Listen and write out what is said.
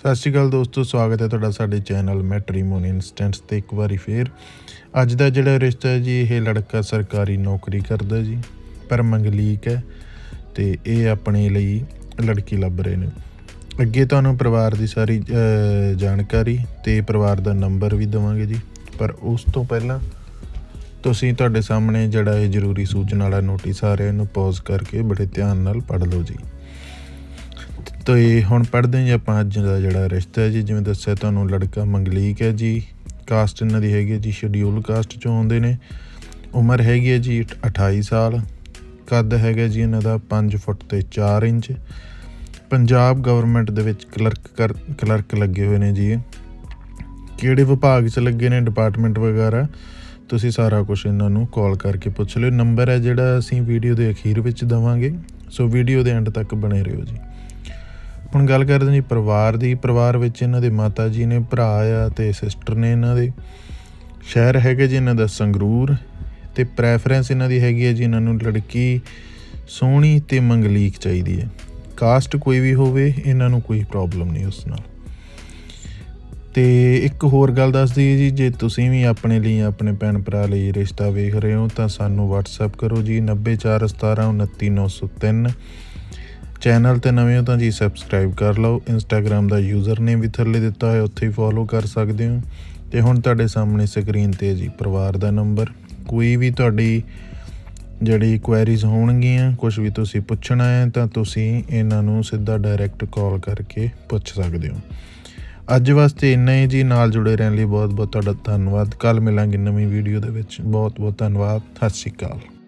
ਸਤਿ ਸ਼੍ਰੀ ਅਕਾਲ ਦੋਸਤੋ, ਸਵਾਗਤ ਹੈ ਤੁਹਾਡਾ ਸਾਡੇ ਚੈਨਲ ਮੈਟਰੀਮੋਨੀ ਇਨਸਟੈਂਟਸ ਤੇ ਇੱਕ ਵਾਰੀ ਫੇਰ। ਅੱਜ ਦਾ ਜਿਹੜਾ ਰਿਸ਼ਤਾ ਹੈ ਜੀ, ਇਹ ਲੜਕਾ ਸਰਕਾਰੀ ਨੌਕਰੀ ਕਰਦਾ ਜੀ ਪਰ ਮੰਗਲੀਕ ਹੈ ਤੇ ਇਹ ਆਪਣੇ ਲਈ ਲੜਕੀ ਲੱਭ ਰਹੇ ਨੇ। ਅੱਗੇ ਤੁਹਾਨੂੰ ਪਰਿਵਾਰ ਦੀ ਸਾਰੀ ਜਾਣਕਾਰੀ ਤੇ ਪਰਿਵਾਰ ਦਾ ਨੰਬਰ ਵੀ ਦਵਾਂਗੇ ਜੀ, ਪਰ ਉਸ ਤੋਂ ਪਹਿਲਾਂ ਤੁਸੀਂ ਤੁਹਾਡੇ ਸਾਹਮਣੇ ਜਿਹੜਾ ਇਹ ਜ਼ਰੂਰੀ ਸੂਚਨਾ ਵਾਲਾ ਨੋਟਿਸ ਆ ਰਿਹਾ, ਇਹਨੂੰ ਪੌਜ਼ ਕਰਕੇ ਬੜੇ ਧਿਆਨ ਨਾਲ ਪੜ੍ਹ ਲਓ ਜੀ। ਤੋ ਇਹ ਹੁਣ ਪੜ੍ਹਦੇ ਹਾਂ ਜੀ ਆਪਾਂ ਅੱਜ ਦਾ ਜਿਹੜਾ ਰਿਸ਼ਤਾ ਹੈ ਜੀ, ਜਿਵੇਂ ਦੱਸਿਆ ਤੁਹਾਨੂੰ ਲੜਕਾ ਮੰਗਲੀਕ ਹੈ ਜੀ ਕਾਸਟ ਇਹਨਾਂ ਦੀ ਹੈਗੀ ਹੈ ਜੀ ਸ਼ਡਿਊਲ ਕਾਸਟ ਚੋਂ ਆਉਂਦੇ ਨੇ। ਉਮਰ ਹੈਗੀ ਹੈ ਜੀ 28 ਸਾਲ, ਕੱਦ ਹੈਗਾ ਜੀ ਇਹਨਾਂ ਦਾ 5 ਫੁੱਟ ਤੇ 4 ਇੰਚ। ਪੰਜਾਬ ਗਵਰਨਮੈਂਟ ਦੇ ਵਿੱਚ ਕਲਰਕ ਕਰ ਕਲਰਕ ਲੱਗੇ ਹੋਏ ਨੇ ਜੀ। ਕਿਹੜੇ ਵਿਭਾਗ 'ਚ ਲੱਗੇ ਨੇ ਡਿਪਾਰਟਮੈਂਟ ਵਗੈਰਾ? ਤੁਸੀਂ ਸਾਰਾ ਕੁਝ ਇਹਨਾਂ ਨੂੰ ਕਾਲ ਕਰਕੇ ਪੁੱਛ ਲਿਓ। ਨੰਬਰ ਹੈ ਜਿਹੜਾ ਅਸੀਂ ਵੀਡੀਓ ਦੇ ਅਖੀਰ ਵਿੱਚ ਦਵਾਂਗੇ। ਸੋ ਵੀਡੀਓ ਦੇ ਐਂਡ ਤੱਕ ਬਣੇ ਰਹੋ ਜੀ। ਹੁਣ ਗੱਲ ਕਰਦੇ ਹਾਂ ਜੀ ਪਰਿਵਾਰ ਦੀ, ਪਰਿਵਾਰ ਵਿੱਚ ਇਹਨਾਂ ਦੇ ਮਾਤਾ ਜੀ ਨੇ, ਭਰਾ ਆ ਤੇ ਸਿਸਟਰ ਨੇ ਇਹਨਾਂ ਦੇ। ਸ਼ਹਿਰ ਹੈਗੇ ਜੀ ਇਹਨਾਂ ਦਾ ਸੰਗਰੂਰ ਤੇ ਪ੍ਰੈਫਰੈਂਸ ਇਹਨਾਂ ਦੀ ਹੈਗੀ ਹੈ ਜੀ ਇਹਨਾਂ ਨੂੰ ਲੜਕੀ ਸੋਹਣੀ ਤੇ ਮੰਗਲੀਕ ਚਾਹੀਦੀ ਹੈ। ਕਾਸਟ ਕੋਈ ਵੀ ਹੋਵੇ, ਇਹਨਾਂ ਨੂੰ ਕੋਈ ਪ੍ਰੋਬਲਮ ਨਹੀਂ ਉਸ ਨਾਲ। ਤੇ ਇੱਕ ਹੋਰ ਗੱਲ ਦੱਸ ਦਈਏ ਜੀ, ਜੇ ਤੁਸੀਂ ਵੀ ਆਪਣੇ ਲਈ, ਆਪਣੇ ਭੈਣ ਭਰਾ ਲਈ ਰਿਸ਼ਤਾ ਵੇਖ ਰਹੇ ਹੋ ਤਾਂ ਸਾਨੂੰ WhatsApp ਕਰੋ ਜੀ 9417293903 ਚੈਨਲ ਤੇ ਨਵੇਂ ਹੋ ਤਾਂ ਜੀ ਸਬਸਕ੍ਰਾਈਬ ਕਰ ਲਓ। ਇੰਸਟਾਗ੍ਰam ਦਾ ਯੂਜ਼ਰ ਨੇਮ ਵੀ ਥੱਲੇ ਦਿੱਤਾ ਹੋਇਆ, ਉੱਥੇ ਹੀ ਫੋਲੋ ਕਰ ਸਕਦੇ ਹੋ। ਤੇ ਹੁਣ ਤੁਹਾਡੇ ਸਾਹਮਣੇ ਸਕਰੀਨ ਤੇ ਜੀ ਪਰਿਵਾਰ ਦਾ ਨੰਬਰ ਕੋਈ ਵੀ ਤੁਹਾਡੀ ਜਿਹੜੀ ਕੁਐਰੀਜ਼ ਹੋਣਗੀਆਂ ਕੁਝ ਵੀ ਤੁਸੀਂ ਪੁੱਛਣਾ ਹੈ ਤਾਂ ਤੁਸੀਂ ਇਹਨਾਂ ਨੂੰ ਸਿੱਧਾ ਡਾਇਰੈਕਟ ਕਾਲ ਕਰਕੇ ਪੁੱਛ ਸਕਦੇ ਹੋ। ਅੱਜ ਵਾਸਤੇ ਇੰਨਾ ਹੀ ਜੀ, ਨਾਲ ਜੁੜੇ ਰਹਿਣ ਲਈ ਬਹੁਤ ਬਹੁਤ ਤੁਹਾਡਾ ਧੰਨਵਾਦ। ਕੱਲ ਮਿਲਾਂਗੇ ਨਵੀਂ ਵੀਡੀਓ ਦੇ ਵਿੱਚ। ਬਹੁਤ ਬਹੁਤ ਧੰਨਵਾਦ। ਸਤਿ ਸ਼੍ਰੀ ਅਕਾਲ।